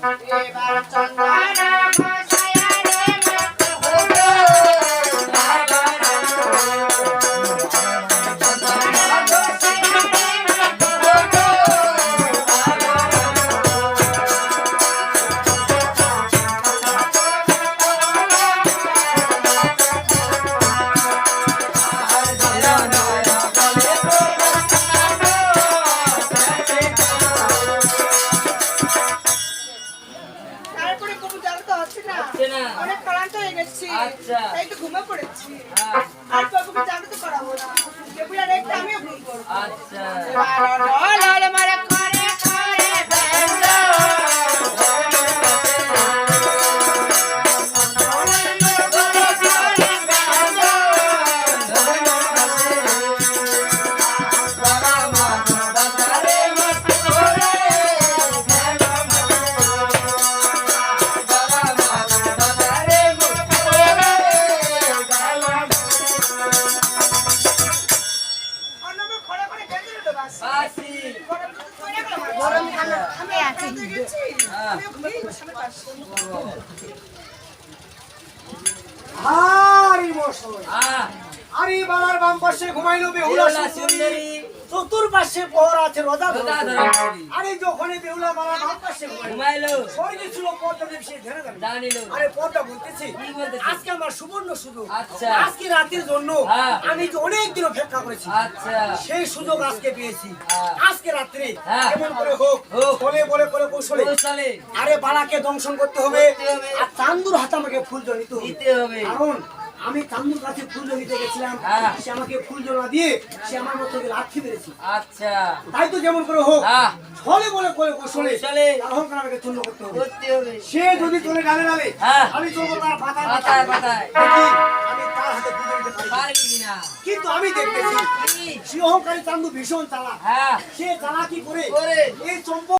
Viva Santana! হচ্ছে না? অনেক ক্লান্ত হয়ে গেছি। আচ্ছা। তাই একটু ঘুমে পড়েছি। হ্যাঁ, আর তো করাবো না। টেবিলে রেখে আমিও ঘুম করব। আচ্ছা। আমার পাশে। হারি মশাই। আরে বাবার বাম পাশে ঘুমাইলো বেহুলা সুন্দরী। চতুর্পাশে প্রহর আছে রোজা। আরে যখন বেহুলা বাম পাশে ঘুমাইলো। ছিল পর্দা সে ধরে গেল আরে পর্দা বলতেছি আজকে আমার সুবর্ণ সুযোগ। আচ্ছা। আজকে রাতের জন্য হ্যাঁ। আমি যে অনেক দিন অপেক্ষা করেছি। সেই সুযোগ আজকে পেয়েছি। হ্যাঁ। আজকে রাত্রে হ্যাঁ। করে হোক। বলে বলে করে কৌশলে। কৌশলে। আরে বালাকে দংশন করতে হবে। আর চান্দুর হাতে আমাকে ফুল হবে। দিতে হবে। কারণ আমি চান্দুর কাছে ফুল জড়িতে গেছিলাম। হ্যাঁ। সে আমাকে ফুল জড়া দিয়ে সে আমার মতো লাঠি মেরেছে। আচ্ছা। তাই তো যেমন করে হোক হ্যাঁ। ছলে বলে করে কৌশলে কৌশলে। অহংকার আমাকে চূর্ণ করতে হবে। সে যদি চলে ডালে ডালে হ্যাঁ। আমি চলবো তার পাতায় পাতায় পাতায়। আমি তার হাতে ফুল জড়িতে পারবি কিনা কিন্তু আমি দেখতেছি সে অহংকারী চান্দু ভীষণ চালা হ্যাঁ। সে চালাকি করে করে। এই চম্পক